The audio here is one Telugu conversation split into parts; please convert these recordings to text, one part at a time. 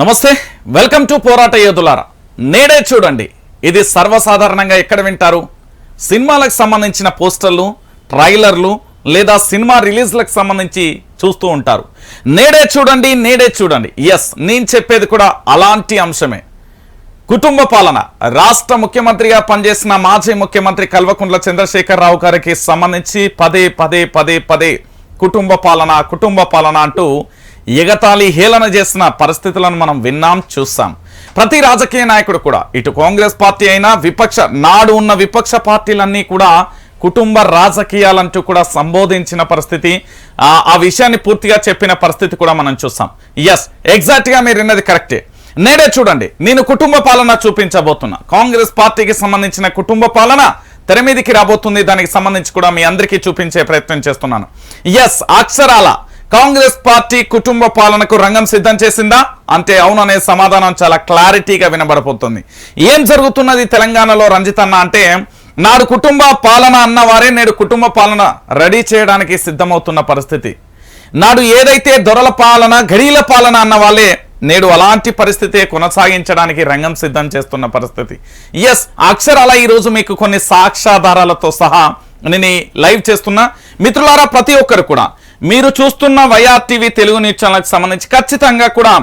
నమస్తే వెల్కమ్ టు పోరాట యోధులారా. నేడే చూడండి ఇది సర్వసాధారణంగా ఎక్కడ వింటారు? సినిమాలకు సంబంధించిన పోస్టర్లు ట్రైలర్లు లేదా సినిమా రిలీజ్లకు సంబంధించి చూస్తూ ఉంటారు. నేడే చూడండి నేడే చూడండి. ఎస్ నేను చెప్పేది కూడా అలాంటి అంశమే. కుటుంబ పాలన. రాష్ట్ర ముఖ్యమంత్రిగా పనిచేసిన మాజీ ముఖ్యమంత్రి కల్వకుంట్ల చంద్రశేఖరరావు గారికి సంబంధించి పదే పదే పదే పదే కుటుంబ పాలన కుటుంబ పాలన అంటూ ఎగతాళి హేళన చేసిన పరిస్థితులను మనం విన్నాం చూస్తాం. ప్రతి రాజకీయ నాయకుడు కూడా ఇటు కాంగ్రెస్ పార్టీ అయినా విపక్ష నాడు ఉన్న విపక్ష పార్టీలన్నీ కూడా కుటుంబ రాజకీయాలంటూ కూడా సంబోధించిన పరిస్థితి ఆ విషయాన్ని పూర్తిగా చెప్పిన పరిస్థితి కూడా మనం చూస్తాం. ఎస్ ఎగ్జాక్ట్గా మీరు విన్నది కరెక్టే నేడే చూడండి నేను కుటుంబ పాలన చూపించబోతున్నా. కాంగ్రెస్ పార్టీకి సంబంధించిన కుటుంబ పాలన తెర రాబోతుంది దానికి సంబంధించి కూడా మీ అందరికీ చూపించే ప్రయత్నం చేస్తున్నాను. ఎస్ అక్షరాల కాంగ్రెస్ పార్టీ కుటుంబ పాలనకు రంగం సిద్ధం చేసిందా? అంటే అవుననే సమాధానం చాలా క్లారిటీగా వినబడబోతుంది. ఏం జరుగుతున్నది తెలంగాణలో రంజితన్న అంటే నాడు కుటుంబ పాలన అన్నవారే నేడు కుటుంబ పాలన రెడీ చేయడానికి సిద్ధమవుతున్న పరిస్థితి. నాడు ఏదైతే దొరల పాలన గడీల పాలన అన్న వాళ్ళే నేడు అలాంటి పరిస్థితి కొనసాగించడానికి రంగం సిద్ధం చేస్తున్న పరిస్థితి. ఎస్ అక్షరాల ఈరోజు మీకు కొన్ని సాక్ష్యాధారాలతో సహా నేను లైవ్ చేస్తున్నా. మిత్రులారా ప్రతి ఒక్కరు కూడా మీరు చూస్తున్న వైఆర్ టీవీ తెలుగు న్యూస్ ఛానల్కి సంబంధించి ఖచ్చితంగా కూడా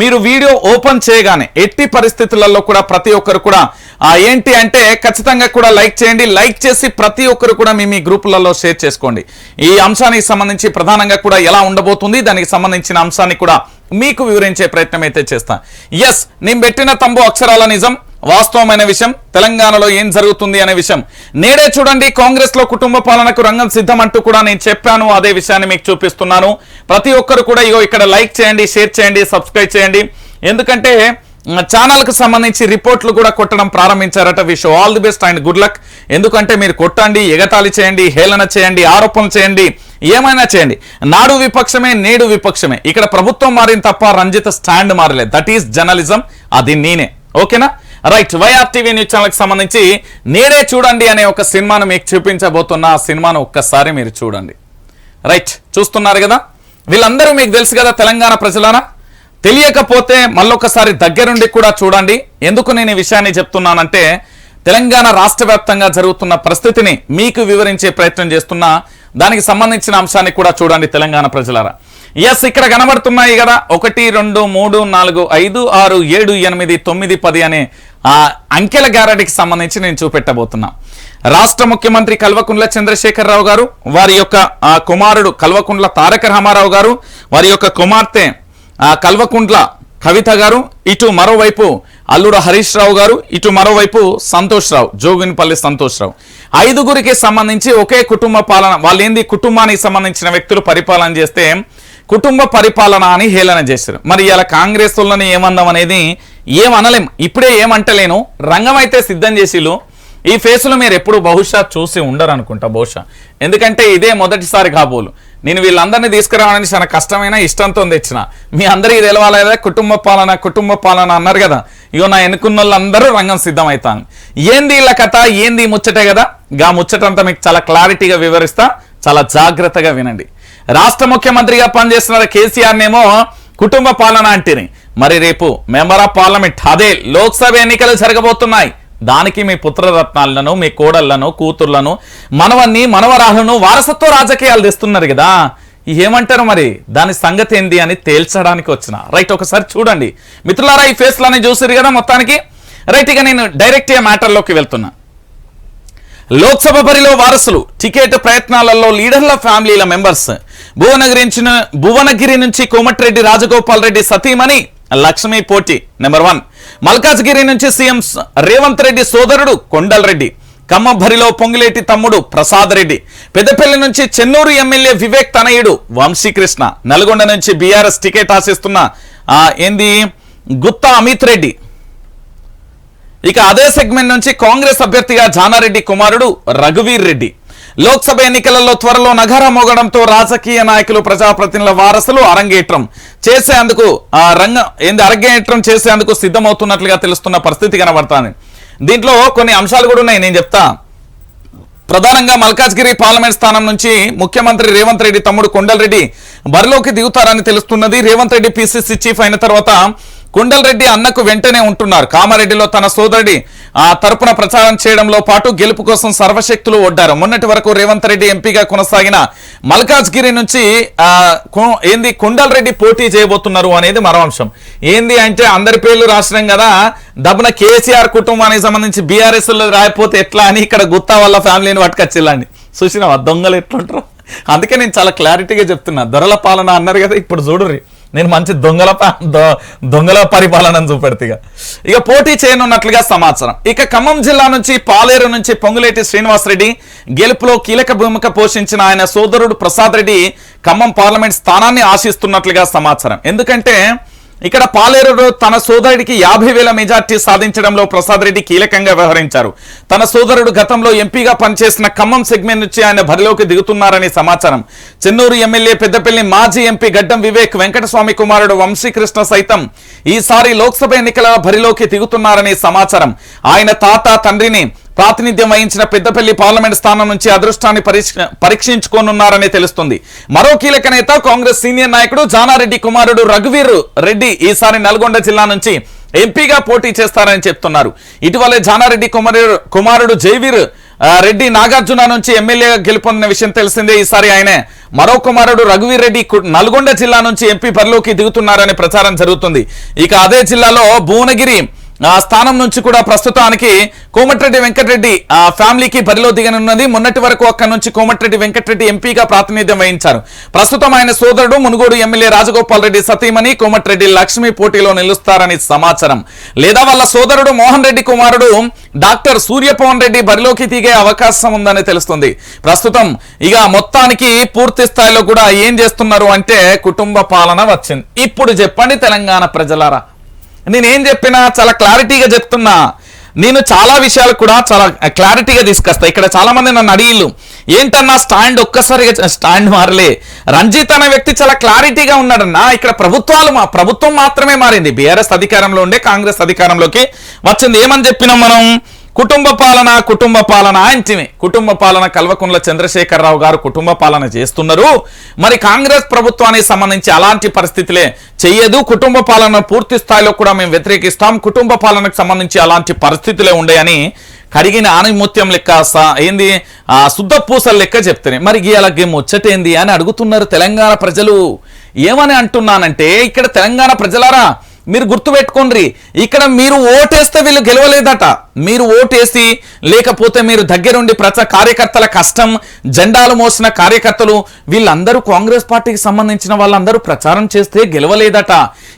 మీరు వీడియో ఓపెన్ చేయగానే ఎట్టి పరిస్థితులలో కూడా ప్రతి ఒక్కరు కూడా ఆ ఏంటి అంటే ఖచ్చితంగా కూడా లైక్ చేయండి. లైక్ చేసి ప్రతి ఒక్కరు కూడా మీ మీ గ్రూపులలో షేర్ చేసుకోండి. ఈ అంశానికి సంబంధించి ప్రధానంగా కూడా ఎలా ఉండబోతుంది దానికి సంబంధించిన అంశాన్ని కూడా మీకు వివరించే ప్రయత్నం అయితే చేస్తాను ఎస్ నేను పెట్టిన తంబు అక్షరాల నిజం. వాస్తవమైన విషయం తెలంగాణలో ఏం జరుగుతుంది అనే విషయం. నేడే చూడండి కాంగ్రెస్లో కుటుంబ పాలనకు రంగం సిద్ధం అంటూ కూడా నేను చెప్పాను. అదే విషయాన్ని మీకు చూపిస్తున్నాను. ప్రతి ఒక్కరు కూడా ఇగో ఇక్కడ లైక్ చేయండి షేర్ చేయండి సబ్స్క్రైబ్ చేయండి. ఎందుకంటే ఛానల్కు సంబంధించి రిపోర్ట్లు కూడా కొట్టడం ప్రారంభించారట wish. All the best and good luck ఎందుకంటే మీరు కొట్టండి ఎగతాళి చేయండి హేళన చేయండి ఆరోపణలు చేయండి ఏమైనా చేయండి. నాడు విపక్షమే నేడు విపక్షమే. ఇక్కడ ప్రభుత్వం మారింది తప్ప రంజిత స్టాండ్ మారలేదు. దట్ ఈస్ జర్నలిజం అది నేనే. ఓకేనా? రైట్ వైఆర్ టీవీ న్యూస్ ఛానల్కి సంబంధించి నేడే చూడండి అనే ఒక సినిమాను మీకు చూపించబోతున్న ఆ సినిమాను ఒక్కసారి మీరు చూడండి. రైట్ చూస్తున్నారు కదా? వీళ్ళందరూ మీకు తెలుసు కదా తెలంగాణ ప్రజలారా? తెలియకపోతే మళ్ళొకసారి దగ్గరుండి కూడా చూడండి. ఎందుకు నేను ఈ విషయాన్ని చెప్తున్నానంటే తెలంగాణ రాష్ట్ర వ్యాప్తంగా జరుగుతున్న పరిస్థితిని మీకు వివరించే ప్రయత్నం చేస్తున్నా దానికి సంబంధించిన అంశాన్ని కూడా చూడండి తెలంగాణ ప్రజలారా. ఎస్ ఇక్కడ కనబడుతున్నాయి కదా. ఒకటి రెండు మూడు నాలుగు ఐదు ఆరు ఏడు ఎనిమిది తొమ్మిది పది అనే ఆ అంకెల గ్యారెంటీకి సంబంధించి నేను చూపెట్టబోతున్నా. రాష్ట్ర ముఖ్యమంత్రి కల్వకుంట్ల చంద్రశేఖరరావు గారు వారి యొక్క కుమారుడు కల్వకుంట్ల తారక రామారావు గారు వారి యొక్క కుమార్తె కల్వకుండ్ల కల్వకుంట్ల కవిత గారు ఇటు మరోవైపు అల్లుడు హరీష్ రావు గారు ఇటు మరోవైపు సంతోష్ రావు జోగినిపల్లి సంతోష్ రావు. ఐదుగురికి సంబంధించి ఒకే కుటుంబ పాలన వాళ్ళు ఏంది కుటుంబానికి సంబంధించిన వ్యక్తులు పరిపాలన చేస్తే కుటుంబ పరిపాలన అని హేళన చేశారు. మరి ఇలా కాంగ్రెస్ వాళ్ళని ఏమందాం అనేది ఏమనలేం. ఇప్పుడే ఏమంటలేను. రంగం అయితే సిద్ధం చేసిళ్ళు. ఈ ఫేస్లో మీరు ఎప్పుడు బహుశా చూసి ఉండరు అనుకుంటా బహుశా. ఎందుకంటే ఇదే మొదటిసారి కాబోలు. నేను వీళ్ళందరినీ తీసుకురావడానికి చాలా కష్టమైన ఇష్టంతో తెచ్చిన. మీ అందరికీ తెలవాలేదా కుటుంబ పాలన కుటుంబ పాలన అన్నారు కదా. ఇగో నా ఎన్నుకున్న వాళ్ళందరూ రంగం సిద్ధమవుతాను ఏంది వీళ్ళ కథ ఏంది ముచ్చటే కదా? గా ముచ్చటంతా మీకు చాలా క్లారిటీగా వివరిస్తా చాలా జాగ్రత్తగా వినండి. రాష్ట్ర ముఖ్యమంత్రిగా పనిచేస్తున్న కేసీఆర్ నేమో కుటుంబ పాలన అంటేనే. మరి రేపు మెంబర్ ఆఫ్ పార్లమెంట్ అదే లోక్సభ ఎన్నికలు జరగబోతున్నాయి. దానికి మీ పుత్రరత్నాలను మీ కోడళ్ళను కూతుర్లను మనవన్ని మనవరాలను వారసత్వ రాజకీయాలు తెస్తున్నారు కదా. ఏమంటారు మరి? దాని సంగతి ఏంది అని తేల్చడానికి వచ్చిన. రైట్ ఒకసారి చూడండి. మిత్రులారా ఈ ఫేస్లని చూసిరు కదా మొత్తానికి? రైట్ ఇక నేను డైరెక్ట్గా మ్యాటర్లోకి వెళ్తున్నా. లోక్సభ బరిలో వారసులు టికెట్ ప్రయత్నాలలో లీడర్ల ఫ్యామిలీల మెంబర్స్ భువనగిరి భువనగిరి నుంచి కోమటిరెడ్డి రాజగోపాల్ రెడ్డి సతీమణి లక్ష్మీ పోటీ నెంబర్ వన్. మల్కాజ్గిరి నుంచి సీఎం రేవంత్ రెడ్డి సోదరుడు కొండల్ రెడ్డి. కమ్మభరిలో పొంగిలేటి తమ్ముడు ప్రసాద్ రెడ్డి. పెద్దపల్లి నుంచి చెన్నూరు ఎమ్మెల్యే వివేక్ తనయుడు వంశీకృష్ణ. నల్గొండ నుంచి బీఆర్ఎస్ టికెట్ ఆశిస్తున్న ఆ, ఏంది? గుత్తా అమిత్ రెడ్డి. ఇక అదే సెగ్మెంట్ నుంచి కాంగ్రెస్ అభ్యర్థిగా జానారెడ్డి కుమారుడు రఘువీర్ రెడ్డి. లోక్సభ ఎన్నికలలో త్వరలో నగర మోగడంతో రాజకీయ నాయకులు ప్రజాప్రతినిధుల వారసులు అరంగేట్రం చేసేందుకు ఆ రంగ ఏంది అరంగేట్రం చేసేందుకు సిద్ధమవుతున్నట్లుగా తెలుస్తున్న పరిస్థితి కనబడుతుంది. దీంట్లో కొన్ని అంశాలు కూడా ఉన్నాయి నేను చెప్తా. ప్రధానంగా మల్కాజ్గిరి పార్లమెంట్ స్థానం నుంచి ముఖ్యమంత్రి రేవంత్ రెడ్డి తమ్ముడు కొండలరెడ్డి బరిలోకి దిగుతారని తెలుస్తున్నది. రేవంత్ రెడ్డి పిసిసి చీఫ్ అయిన తర్వాత కొండలరెడ్డి అన్నకు వెంటనే ఉంటున్నారు. కామారెడ్డిలో తన సోదరుడి ఆ తరపున ప్రచారం చేయడంలో పాటు గెలుపు కోసం సర్వశక్తులు ఒడ్డారు. మొన్నటి వరకు రేవంత్ రెడ్డి ఎంపీగా కొనసాగిన మల్కాజ్గిరి నుంచి ఆ ఏంది కుండల్ రెడ్డి పోటీ చేయబోతున్నారు అనేది మరో అంశం. ఏంది అంటే అందరి పేర్లు రాసినాం కదా దబ్బున కేసీఆర్ కుటుంబానికి సంబంధించి బీఆర్ఎస్లో రాయిపోతే ఎట్లా అని ఇక్కడ గుత్తా వాళ్ళ ఫ్యామిలీని పట్టుకొచ్చిల్లండి. చూసినావా? దొంగలు ఎట్లుంటారు? అందుకే నేను చాలా క్లారిటీగా చెప్తున్నా. దొరల పాలన అన్నారు కదా ఇప్పుడు చూడుర్రి. నేను మంచి దొంగల దొ- దొంగల పరిపాలనను చూపెడతీగా ఇక పోటీ చేయనున్నట్లుగా సమాచారం. ఇక ఖమ్మం జిల్లా నుంచి పాలేరు నుంచి పొంగులేటి శ్రీనివాసరెడ్డి గెలుపులో కీలక భూమిక పోషించిన ఆయన సోదరుడు ప్రసాద్ రెడ్డి ఖమ్మం పార్లమెంట్ స్థానాన్ని ఆశిస్తున్నట్లుగా సమాచారం. ఎందుకంటే ఇక్కడ పాలేరులో తన సోదరుడికి యాభై వేల మెజార్టీ సాధించడంలో ప్రసాద్ రెడ్డి కీలకంగా వ్యవహరించారు. తన సోదరుడు గతంలో ఎంపీగా పనిచేసిన ఖమ్మం సెగ్మెంట్ నుంచి ఆయన బరిలోకి దిగుతున్నారని సమాచారం. చెన్నూరు ఎమ్మెల్యే పెద్దపల్లి మాజీ ఎంపీ గడ్డం వివేక్ వెంకటస్వామి కుమారుడు వంశీకృష్ణ సైతం ఈసారి లోక్సభ ఎన్నికల బరిలోకి దిగుతున్నారని సమాచారం. ఆయన తాత తండ్రిని ప్రాతినిధ్యం వహించిన పెద్దపల్లి పార్లమెంట్ స్థానం నుంచి అదృష్టాన్ని పరీక్ష- పరీక్షించుకోనున్నారని తెలుస్తుంది. మరో కీలక నేత కాంగ్రెస్ సీనియర్ నాయకుడు జానారెడ్డి కుమారుడు రఘువీర్ రెడ్డి ఈసారి నల్గొండ జిల్లా నుంచి ఎంపీగా పోటీ చేస్తారని చెప్తున్నారు. ఇటీవలే జానారెడ్డి కుమారుడు కుమారుడు జైవీర్ రెడ్డి నాగార్జున నుంచి ఎమ్మెల్యేగా గెలుపొందిన విషయం తెలిసిందే. ఈసారి ఆయనే మరో కుమారుడు రఘువీర్ రెడ్డి కు- నల్గొండ జిల్లా నుంచి ఎంపీ బరిలోకి దిగుతున్నారని ప్రచారం జరుగుతుంది. ఇక అదే జిల్లాలో భువనగిరి ఆ స్థానం నుంచి కూడా ప్రస్తుతానికి కోమటిరెడ్డి వెంకటరెడ్డి ఆ ఫ్యామిలీకి బరిలో దిగనున్నది. మొన్నటి వరకు అక్కడి నుంచి కోమటిరెడ్డి వెంకటరెడ్డి ఎంపీగా ప్రాతినిధ్యం వహించారు. ప్రస్తుతం ఆయన సోదరుడు మునుగోడు ఎమ్మెల్యే రాజగోపాల్ రెడ్డి సతీమణి కోమటిరెడ్డి లక్ష్మి పోటీలో నిలుస్తారని సమాచారం. లేదా వాళ్ళ సోదరుడు మోహన్ రెడ్డి కుమారుడు డాక్టర్ సూర్యపవన్ రెడ్డి బరిలోకి దిగే అవకాశం ఉందని తెలుస్తుంది. ప్రస్తుతం ఇక మొత్తానికి పూర్తి స్థాయిలో కూడా ఏం చేస్తున్నారు అంటే కుటుంబ పాలన వచ్చింది. ఇప్పుడు చెప్పండి తెలంగాణ ప్రజలారా. నేనేం చెప్పినా చాలా క్లారిటీగా చెప్తున్నా. నేను చాలా విషయాలు కూడా చాలా క్లారిటీగా తీసుకొస్తా. ఇక్కడ చాలా మంది నన్ను అడిగిళ్ళు ఏంటన్నా స్టాండ్ ఒక్కసారిగా స్టాండ్ మారలే? రంజిత్ అనే వ్యక్తి చాలా క్లారిటీగా ఉన్నాడన్నా ఇక్కడ ప్రభుత్వాలు మా ప్రభుత్వం మాత్రమే మారింది. బీఆర్ఎస్ అధికారంలో ఉండే కాంగ్రెస్ అధికారంలోకి వచ్చింది. ఏమని చెప్పినాం మనం? కుటుంబ పాలన కుటుంబ పాలన అంటిమే. కుటుంబ పాలన కల్వకుంట్ల చంద్రశేఖరరావు గారు కుటుంబ పాలన చేస్తున్నారు. మరి కాంగ్రెస్ ప్రభుత్వానికి సంబంధించి అలాంటి పరిస్థితులే చెయ్యదు కుటుంబ పాలన పూర్తి స్థాయిలో కూడా మేము వ్యతిరేకిస్తాం. కుటుంబ పాలనకు సంబంధించి అలాంటి పరిస్థితులే ఉండేయని కడిగిన ఆనిముత్యం లెక్క స- ఏంది? ఆ శుద్ధ పూసలు లెక్క చెప్తున్నాయి. మరి అలాగే ముచ్చటేంది అని అడుగుతున్నారు తెలంగాణ ప్రజలు. ఏమని అంటున్నానంటే ఇక్కడ తెలంగాణ ప్రజలారా మీరు గుర్తుపెట్టుకోండి ఇక్కడ మీరు ఓటేస్తే వీళ్ళు గెలవలేదట. మీరు ఓటేసి లేకపోతే మీరు దగ్గరుండి ప్రచ కార్యకర్తల కష్టం జెండాలు మోసిన కార్యకర్తలు వీళ్ళందరూ కాంగ్రెస్ పార్టీకి సంబంధించిన వాళ్ళందరూ ప్రచారం చేస్తే గెలవలేదట.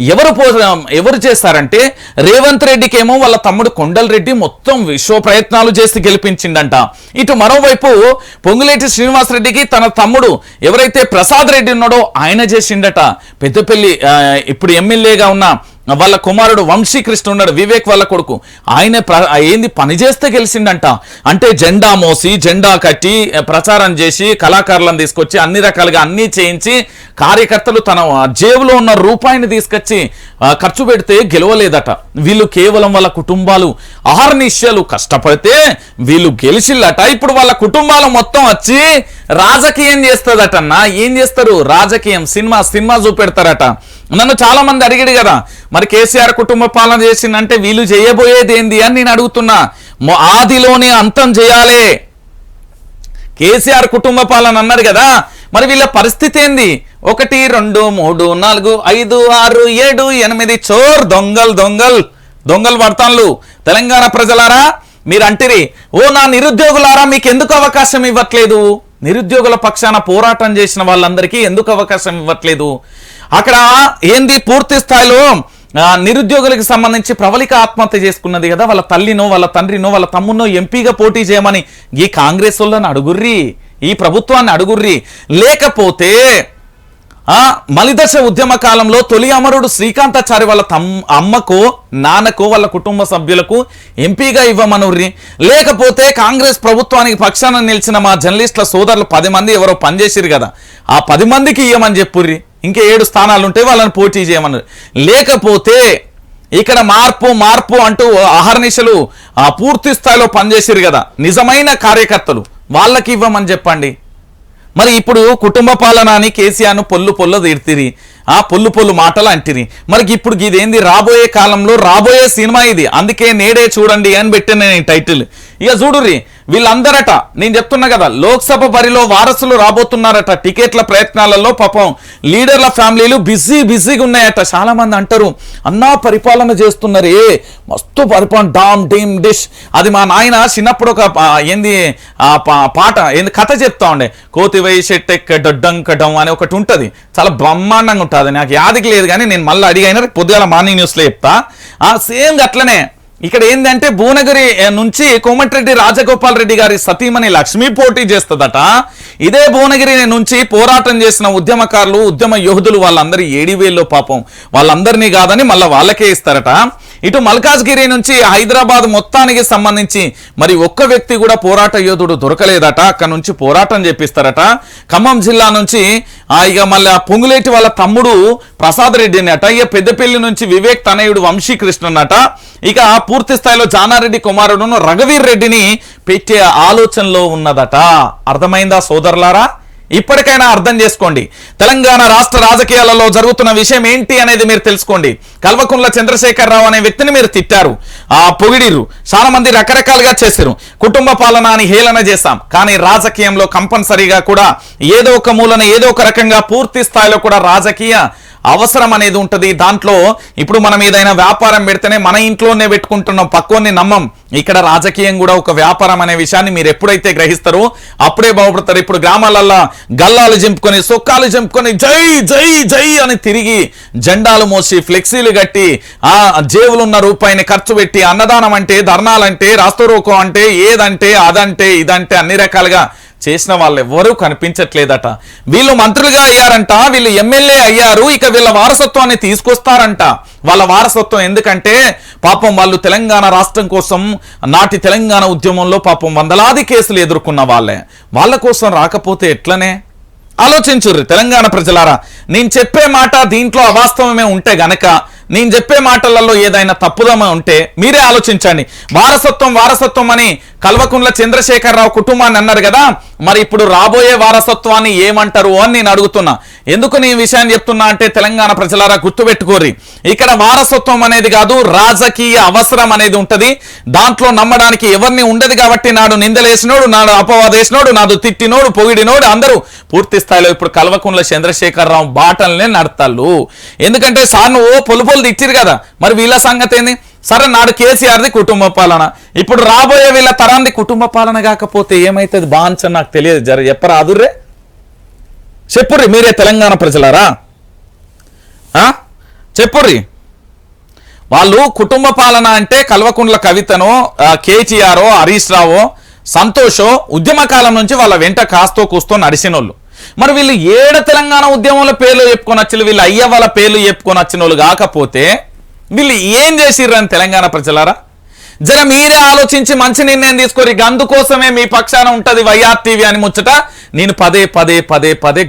ఎవరు పో ఎవరు చేస్తారంటే రేవంత్ రెడ్డికేమో వాళ్ళ తమ్ముడు కొండల్ రెడ్డి మొత్తం విశ్వ ప్రయత్నాలు చేసి గెలిపించిందంట ఇటు మరోవైపు పొంగులేటి శ్రీనివాసరెడ్డికి తన తమ్ముడు ఎవరైతే ప్రసాద్ రెడ్డి ఉన్నాడో ఆయన చేసిండట. పెద్దపల్లి ఇప్పుడు ఎమ్మెల్యేగా ఉన్న వాళ్ళ కుమారుడు వంశీకృష్ణ ఉన్నాడు వివేక్ వాళ్ళ కొడుకు. ఆయన ఏంది పని చేస్తే గెలిచిండంట. అంటే జెండా మోసి జెండా కట్టి ప్రచారం చేసి కళాకారులను తీసుకొచ్చి అన్ని రకాలుగా అన్ని చేయించి కార్యకర్తలు తన జేబులో ఉన్న రూపాయిని తీసుకొచ్చి ఖర్చు పెడితే గెలవలేదట. వీళ్ళు కేవలం వాళ్ళ కుటుంబాలు. ఆహర్నిశ్యాలు కష్టపడితే వీళ్ళు గెలిచిల్లట. ఇప్పుడు వాళ్ళ కుటుంబాలు మొత్తం వచ్చి రాజకీయం చేస్తుందటన్నా. ఏం చేస్తారు? రాజకీయం. సినిమా సినిమా చూపెడతారట. నన్ను చాలా మంది అడిగాడు కదా. మరి కేసీఆర్ కుటుంబ పాలన చేసిందంటే వీళ్ళు చేయబోయేది ఏంది అని నేను అడుగుతున్నా. ఆదిలోనే అంతం చేయాలి. కేసీఆర్ కుటుంబ పాలన అన్నారు కదా మరి వీళ్ళ పరిస్థితి ఏంది? ఒకటి రెండు మూడు నాలుగు ఐదు ఆరు ఏడు ఎనిమిది చోర్ దొంగల్ దొంగల్ దొంగలు పడతాన్లు తెలంగాణ ప్రజలారా మీరు అంటిరి ఓ నా నిరుద్యోగులారా మీకు ఎందుకు అవకాశం ఇవ్వట్లేదు? నిరుద్యోగుల పక్షాన పోరాటం చేసిన వాళ్ళందరికీ ఎందుకు అవకాశం ఇవ్వట్లేదు? అక్కడ ఏంది పూర్తి స్థాయిలో నిరుద్యోగులకు సంబంధించి ప్రవళిక ఆత్మహత్య చేసుకున్నది కదా వాళ్ళ తల్లినో వాళ్ళ తండ్రినో వాళ్ళ తమ్మునో ఎంపీగా పోటీ చేయమని ఈ కాంగ్రెస్ వాళ్ళని అడుగుర్రి ఈ ప్రభుత్వాన్ని అడుగుర్రి. లేకపోతే ఆ మలిదశ ఉద్యమ కాలంలో తొలి అమరుడు శ్రీకాంతాచారి వాళ్ళ తమ్ అమ్మకు నాన్నకు వాళ్ళ కుటుంబ సభ్యులకు ఎంపీగా ఇవ్వమనుర్రి. లేకపోతే కాంగ్రెస్ ప్రభుత్వానికి పక్షాన నిలిచిన మా జర్నలిస్టుల సోదరులు పది మంది ఎవరో పనిచేసిరు కదా ఆ పది మందికి ఇవ్వమని చెప్పుర్రి. ఇంకా ఏడు స్థానాలు ఉంటే వాళ్ళని పోటీ చేయమన్నారు. లేకపోతే ఇక్కడ మార్పు మార్పు అంటూ అహర్నిశలు ఆ పూర్తి స్థాయిలో పనిచేసారు కదా. నిజమైన కార్యకర్తలు వాళ్ళకి ఇవ్వమని చెప్పండి. మరి ఇప్పుడు కుటుంబ పాలన అని కేసీఆర్ను పొల్లు పొల్ల తీర్తిరి. ఆ పొల్లు పొల్లు మాటలు అంటిరి మనకి ఇప్పుడు ఇదేంది రాబోయే కాలంలో రాబోయే సినిమా ఇది. అందుకే నేడే చూడండి అని పెట్టిన నేను టైటిల్. ఇక చూడుర్రి వీళ్ళందరట నేను చెప్తున్నా కదా లోక్సభ బరిలో వారసులు రాబోతున్నారట టికెట్ల ప్రయత్నాలలో పాపం లీడర్ల ఫ్యామిలీలు బిజీ బిజీగా ఉన్నాయట. చాలా మంది అంటారు అన్నా పరిపాలన చేస్తున్నారే మస్తు పరిపాలన డామ్ డీమ్ డిష్. అది మా నాయన చిన్నప్పుడు ఒక ఏంది ఆ పా- పాట ఏంది కథ చెప్తా ఉండే కోతివై షెట్టెక్క డొడ్డంకడం అని ఒకటి ఉంటుంది. చాలా బ్రహ్మాండంగా ఉంటుంది నాకు యాదికి లేదు కానీ నేను మళ్ళీ అడిగైనా పొద్దుగాల మార్నింగ్ న్యూస్లో చెప్తా. ఆ సేమ్ అట్లనే ఇక్కడ ఏంటంటే భువనగిరి నుంచి కోమటిరెడ్డి రాజగోపాల్ రెడ్డి గారి సతీమణి లక్ష్మి పోటీ చేస్తుందట. ఇదే భువనగిరి నుంచి పోరాటం చేసిన ఉద్యమకారులు ఉద్యమ యోధులు వాళ్ళందరి ఏడివేల్లో పాపం. వాళ్ళందరినీ కాదని మళ్ళీ వాళ్ళకే ఇస్తారట. ఇటు మల్కాజ్గిరి నుంచి హైదరాబాద్ మొత్తానికి సంబంధించి మరి ఒక్క వ్యక్తి కూడా పోరాట యోధుడు దొరకలేదట. అక్కడ నుంచి పోరాటం చేపిస్తారట. ఖమ్మం జిల్లా నుంచి ఇక మళ్ళీ పొంగులేటి వాళ్ళ తమ్ముడు ప్రసాద్ రెడ్డిని అట. ఇక పెద్దపల్లి నుంచి వివేక్ తనయుడు వంశీకృష్ణన్ అట ఇక పూర్తి స్థాయిలో జానారెడ్డి కుమారుడును రఘువీర్ రెడ్డిని పెట్టే ఆలోచనలో ఉన్నదట. అర్థమైందా సోదరులారా? ఇప్పటికైనా అర్థం చేసుకోండి. తెలంగాణ రాష్ట్ర రాజకీయాలలో జరుగుతున్న విషయం ఏంటి అనేది మీరు తెలుసుకోండి. కల్వకుంట్ల చంద్రశేఖర్ రావు అనే వ్యక్తిని మీరు తిట్టారు. ఆ పొగిడిరు చాలా మంది రకరకాలుగా చేశారు కుటుంబ పాలన అని హేళన చేశాం. కానీ రాజకీయంలో కంపల్సరీగా కూడా ఏదో ఒక మూలన ఏదో ఒక రకంగా పూర్తి స్థాయిలో కూడా రాజకీయ అవసరం అనేది ఉంటుంది. దాంట్లో ఇప్పుడు మనం ఏదైనా వ్యాపారం పెడితేనే మన ఇంట్లోనే పెట్టుకుంటున్నాం. పక్కోని నమ్మం. ఇక్కడ రాజకీయం కూడా ఒక వ్యాపారం అనే విషయాన్ని మీరు ఎప్పుడైతే గ్రహిస్తారో అప్పుడే బాగుపడతారు. ఇప్పుడు గ్రామాలల్లో గల్లాలు జింపుకొని సొక్కాలు జింపుకొని జై జై జై అని తిరిగి జెండాలు మోసి ఫ్లెక్సీలు కట్టి ఆ జేబులున్న రూపాయిని ఖర్చు పెట్టి అన్నదానం అంటే ధర్నాలంటే రాస్తరోకో అంటే ఏదంటే అదంటే ఇదంటే అన్ని రకాలుగా చేసిన వాళ్ళు ఎవ్వరూ కనిపించట్లేదట. వీళ్ళు మంత్రులుగా అయ్యారంట వీళ్ళు ఎమ్మెల్యే అయ్యారు ఇక వీళ్ళ వారసత్వాన్ని తీసుకొస్తారంట. వాళ్ళ వారసత్వం ఎందుకంటే పాపం వాళ్ళు తెలంగాణ రాష్ట్రం కోసం నాటి తెలంగాణ ఉద్యమంలో పాపం వందలాది కేసులు ఎదుర్కొన్న వాళ్ళే. వాళ్ళ కోసం రాకపోతే ఎట్లనే? ఆలోచించుర్రి తెలంగాణ ప్రజలారా. నేను చెప్పే మాట దీంట్లో అవాస్తవమే ఉంటే గనక నేను చెప్పే మాటలలో ఏదైనా తప్పుదమ ఉంటే మీరే ఆలోచించండి. వారసత్వం వారసత్వం అని కల్వకుంట్ల చంద్రశేఖరరావు కుటుంబాన్ని అన్నారు కదా మరి ఇప్పుడు రాబోయే వారసత్వాన్ని ఏమంటారు అని నేను అడుగుతున్నా. ఎందుకు నీ విషయాన్ని చెప్తున్నా అంటే తెలంగాణ ప్రజలారా గుర్తుపెట్టుకోరి ఇక్కడ వారసత్వం అనేది కాదు రాజకీయ అవసరం అనేది ఉంటది. దాంట్లో నమ్మడానికి ఎవరిని ఉండదు కాబట్టి నాడు నిందలేసినోడు నాడు అపవాదేసినోడు నాడు తిట్టినోడు పొగిడినోడు అందరూ పూర్తి స్థాయిలో ఇప్పుడు కల్వకుంట్ల చంద్రశేఖరరావు బాటల్నే నడతాళ్ళు ఎందుకంటే సార్ నువ్వు పొలు పొలు తిట్టిరు కదా. మరి వీళ్ళ సంగతి ఏంది? సరే నాడు కేసీఆర్ది కుటుంబ పాలన. ఇప్పుడు రాబోయే వీళ్ళ తరాంది కుటుంబ పాలన కాకపోతే ఏమైతుంది? బాన్స్ నాకు తెలియదు జర చెప్పరా అదుర్రే? చెప్పుర్రి మీరే తెలంగాణ ప్రజలారా? ఆ? చెప్పుర్రి. వాళ్ళు కుటుంబ పాలన అంటే కల్వకుండ్ల కవితను కేటీఆర్ హరీష్ రావో సంతోషో ఉద్యమ కాలం నుంచి వాళ్ళ వెంట కాస్తో కూస్తో నడిచినోళ్ళు మరి వీళ్ళు ఏడ తెలంగాణ ఉద్యమంలో పేర్లు చెప్పుకొని వచ్చిన వీళ్ళు అయ్య వాళ్ళ పేర్లు చెప్పుకొని వచ్చిన వాళ్ళు కాకపోతే వీళ్ళు ఏం చేసిర్రు అని తెలంగాణ ప్రజలారా? జర మీరే ఆలోచించి మంచి నిర్ణయం తీసుకోరు అందుకోసమే మీ పక్షాన ఉంటది వైఆర్ టీవీ అని ముచ్చట. నేను పదే పదే పదే పదే